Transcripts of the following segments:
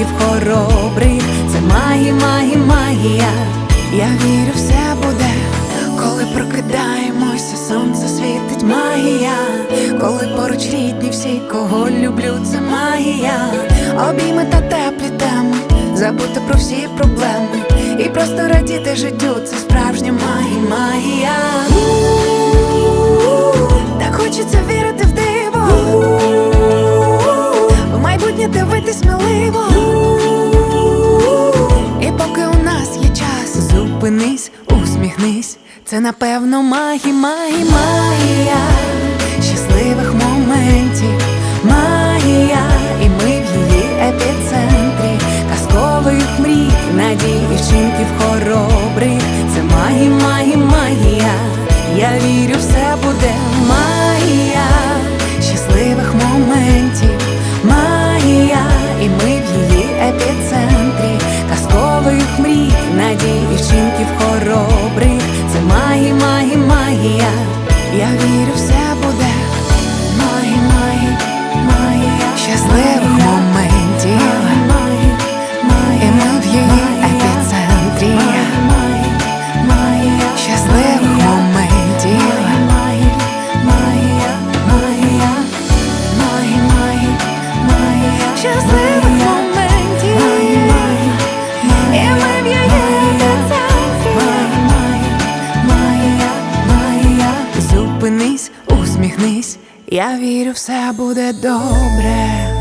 і хоробрих. Це магія, магія, магія. Я вірю, все буде, коли прокидаємося, сонце світить магія, коли поруч рідні всі, кого люблю, це магія, обійми та теплі теми, забути про всі проблеми. І просто радіти життю, це справжня магія, магія. Так хочеться вірити в диво, усміхнись. Це напевно магія, магія, магія щасливих моментів, магія, і ми в її епіцентрі, казкових мрій, надій і вчинків хоробрих. Це магія, магія, магія. Я вірю, все буде магія щасливих моментів, магія, надій вчинків хоробрих. Це магі, магія, магія. Я вірю, все буде магі, магі, магія щасливих моментів. Усміхнись. Я вірю, все буде добре.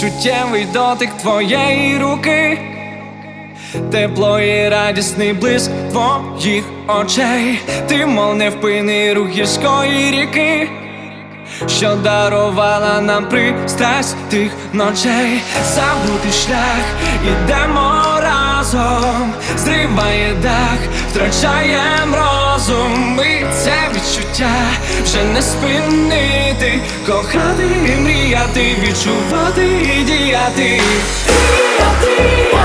Чуттєвий дотик твоєї руки, тепло і радісний блиск твоїх очей, ти мов невпинний рух гірської ріки, що дарувала нам пристрасть тих ночей, забутий шлях, ідемо разом, зриває дах, втрачаєм розум, і це відчуття вже не спинити, кохати і мріяти, відчувати і діяти. Хімія,